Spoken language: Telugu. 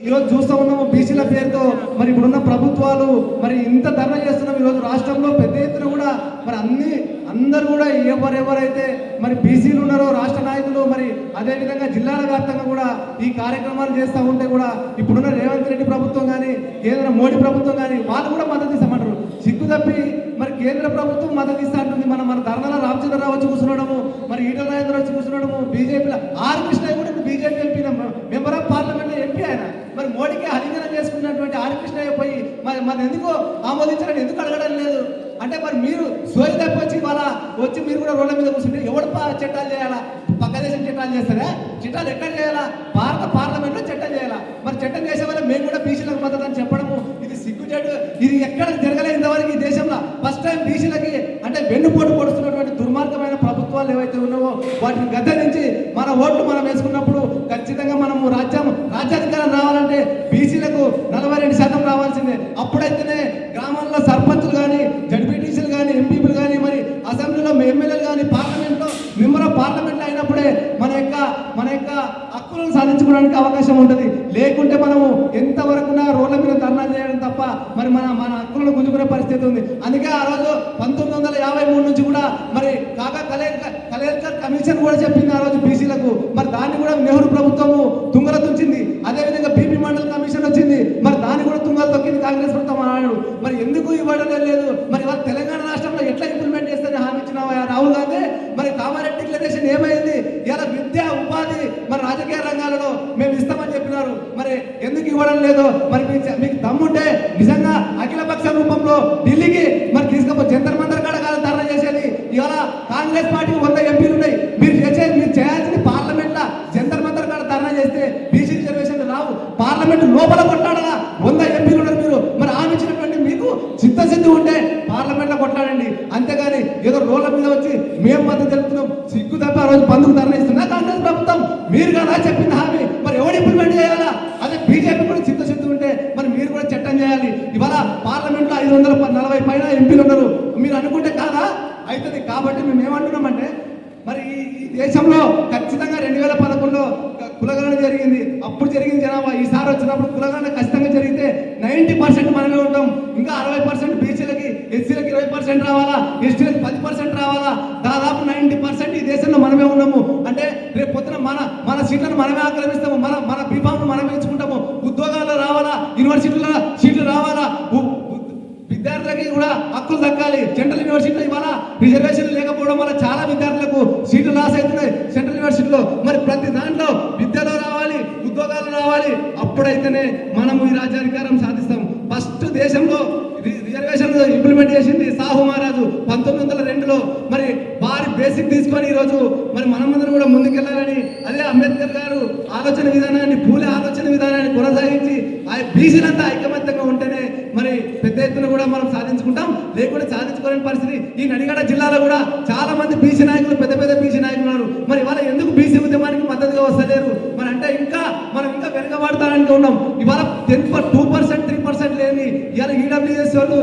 ఈరోజు చూస్తూ ఉన్నాము బీసీల పేరుతో. మరి ఇప్పుడున్న ప్రభుత్వాలు మరి ఇంత ధర్నా చేస్తున్నాం. ఈరోజు రాష్ట్రంలో పెద్ద ఎత్తున కూడా మరి అన్ని అందరూ కూడా ఎవరెవరైతే మరి బీసీలు ఉన్నారో రాష్ట్ర నాయకులు మరి అదేవిధంగా జిల్లాల వ్యాప్తంగా కూడా ఈ కార్యక్రమాలు చేస్తూ ఉంటే కూడా ఇప్పుడున్న రేవంత్ రెడ్డి ప్రభుత్వం కానీ కేంద్ర మోడీ ప్రభుత్వం కానీ వాళ్ళు కూడా మద్దతు ఇస్తామంటారు. సిగ్గు తప్పి మరి కేంద్ర ప్రభుత్వం మద్దతు ఇస్తా ఉంటుంది మన మన ధర్నాల రామచంద్రరావు వచ్చి కూర్చున్నాడము మరి ఈటల రాజేంద్ర వచ్చి కూర్చున్నాడము బీజేపీలో ఆర్ చేసుకున్నటువంటి పోయి మరి మరి ఎందుకు ఆమోదించారని ఎందుకు అడగడం లేదు? అంటే మరి మీరు సోయి తప్పొచ్చి వాళ్ళ వచ్చి మీరు కూడా రోడ్ల మీద కూర్చుంటే ఎవడు చట్టాలు చేయాలా? పక్క దేశం చట్టాలు చేస్తారా? చట్టాలు ఎక్కడ చేయాలా? భారత పార్లమెంట్లో చట్టం చేయాలా? మరి చట్టం చేసే వల్ల మేము కూడా బీసీలకు మద్దతు అని చెప్పడము. ఇది సిగ్గుచేటు ఇది ఎక్కడ జరగలేదు ఇంతవరకు ఈ దేశంలో. ఫస్ట్ టైం బీసీలకి అంటే వెన్నుపోటు పొడుస్తున్నటువంటి దుర్మార్గమైన ప్రభుత్వాలు ఏవైతే ఉన్నావో వాటిని గద్దెరించి మన ఓట్లు మనం వేసుకున్నప్పుడు ఖచ్చితంగా మనము రాజ్యం రాజ్యాధికారం రావాలంటే బీసీలకు నలభై రెండు శాతం రావాల్సిందే అప్పుడైతేనే గ్రామాల్లో సర్పంచులు కానీ జడ్పీటీసీలు కానీ ఎంపీలు కానీ మరి అసెంబ్లీలో ఎమ్మెల్యేలు కానీ పార్లమెంట్లో మెంబర్ ఆఫ్ పార్లమెంట్లో అయినప్పుడే మన యొక్క మన యొక్క హక్కులను అవకాశం ఉంటుంది. లేకుంటే మనము ఎంతవరకు రోడ్ల మీద ధర్నా చేయడం తప్ప మరి మన మన హక్కులను గుంజుకునే పరిస్థితి ఉంది. అందుకే ఆ రోజు పంతొమ్మిది వందల యాభై మూడు నుంచి కూడా మరి కాగా కలెక్టర్ కలెక్టర్ కమిషన్ కూడా చెప్పింది ఆ రోజు బీసీలకు. మరి దాన్ని కూడా నెహ్రూ ప్రభుత్వము తుంగల తుంచింది. అదేవిధంగా బీపీ మండల కమిషన్ వచ్చింది. మరి దాన్ని కూడా తుంగల తొక్కింది కాంగ్రెస్ ప్రభుత్వం అన్నాడు. మరి ఎందుకు ఇవ్వడం లేదు? మరి వాళ్ళ తెలంగాణ రాష్ట్రంలో ఎట్లా ఇంప్లిమెంట్ చేస్తారని హామీ ఇచ్చిన రాహుల్ గాంధీ? మరి కామారెడ్డి డిక్లరేషన్ ఏమైంది? రాజకీయ రంగాలలో మేము ఇస్తామని చెప్పినారు. మరి ఎందుకు ఇవ్వడం లేదు మరి మీకు దమ్ముంటే నిజంగా అఖిలపక్ష రూపంలో ఢిల్లీకి మరి తీసుకపో జంతర్ మంతర్ కాడ కాదు ధర్నా చేసేది. ఇవాళ కాంగ్రెస్ పార్టీకి వంద ఎంపీలు ఉన్నాయి. మీరు చేసేది మీరు చేయాల్సింది పార్లమెంట్ లా జంతర్ మంతర్ కాడ ధర్నా చేస్తే బీసీ రిజర్వేషన్ రావు. పార్లమెంట్ లోపల కొట్లాడాలా? వంద ఎంపీలు ఉన్నారు మీరు. మరి ఆమె ఇచ్చినటువంటి మీకు చిత్తశుద్ధి ఉంటే పార్లమెంట్లో కొట్లాడండి. అంతేగాని ఏదో రోడ్ల మీద వచ్చి మేము మద్దతు తెలుపుతున్నాం. సిగ్గు తప్ప ఆ రోజు బంధుకు ధర్నా ఇస్తున్నా కాంగ్రెస్ మొత్తం మీరు కదా చెప్పింది హామీ. మరి ఎవడు ఇంప్లిమెంట్ చేయాలా? అదే బీజేపీ కూడా చిత్తశుద్ధి ఉంటే మరి మీరు కూడా చట్టం చేయాలి. ఇవాళ పార్లమెంట్లో ఐదు వందల నలభై పైన ఎంపీలు ఉన్నారు. మీరు అనుకుంటే కాదా? అవుతుంది కాబట్టి మేము ఏమంటున్నామంటే మరి ఈ ఈ దేశంలో ఖచ్చితంగా రెండు వేల పదకొండులో కులగణన జరిగింది. అప్పుడు జరిగింది జనాభా. ఈసారి వచ్చినప్పుడు కులగణన ఖచ్చితంగా జరిగితే నైంటీ పర్సెంట్ మనమే ఉంటాం. ఇంకా అరవై పర్సెంట్ బీసీలకి ఎస్సీలకి ఇరవై పర్సెంట్ రావాలా? ఎస్టీలకి పది పర్సెంట్ రావాలా? దాదాపు నైంటీ పర్సెంట్ ఈ దేశంలో మనమే ఉన్నాము అంటే రేపు పొద్దున మన మన సీట్లను మనమే ఆక్రమిస్తాము మన మన బీఫామ్ను మనమే ఇచ్చుకుంటాము ఉద్యోగాలు రావాలా? యూనివర్సిటీలో సీట్లు రావాలా? విద్యార్థులకి కూడా హక్కులు దక్కాలి. సెంట్రల్ యూనివర్సిటీలో ఇవాళ రిజర్వేషన్ లేకపోవడం వల్ల చాలా విద్యార్థులకు సీట్లు లాస్ అవుతున్నాయి సెంట్రల్ యూనివర్సిటీలో. మరి ప్రతి దాంట్లో విద్యలో రావాలి ఉద్యోగాలు రావాలి. అప్పుడైతేనే మనము ఈ రాజ్యాధికారం సాధిస్తాం. ఫస్ట్ దేశంలో రి- రిజర్వేషన్ ఇంప్లిమెంట్ చేసింది సాహు మహారాజు పంతొమ్మిది వందల రెండులో. బేసిక్ తీసుకొని ఈరోజు మరి మనమందరం కూడా ముందుకెళ్ళాలని అదే అంబేద్కర్ గారు ఆలోచన విధానాన్ని పూలే ఆలోచన విధానాన్ని కొనసాగించి ఆ బీసీలంతా ఐకమత్యంగా ఉంటేనే మరి పెద్ద ఎత్తున కూడా మనం సాధించుకుంటాం. లేకుండా సాధించుకోలేని పరిస్థితి. ఈ నడిగడ జిల్లాలో కూడా చాలా మంది బీసీ నాయకులు పెద్ద పెద్ద బీసీ నాయకులు ఉన్నారు. మరి వాళ్ళ ఎందుకు బీసీ ఉద్యమానికి మద్దతుగా వస్తలేరు? మరి అంటే ఇంకా మనం ఇంకా వెనుకబడతానికి ఉన్నాం. ఇవాళ ten two percent three percent లేని ఇవాళ ఈడబ్ల్యూఎస్ వాళ్ళు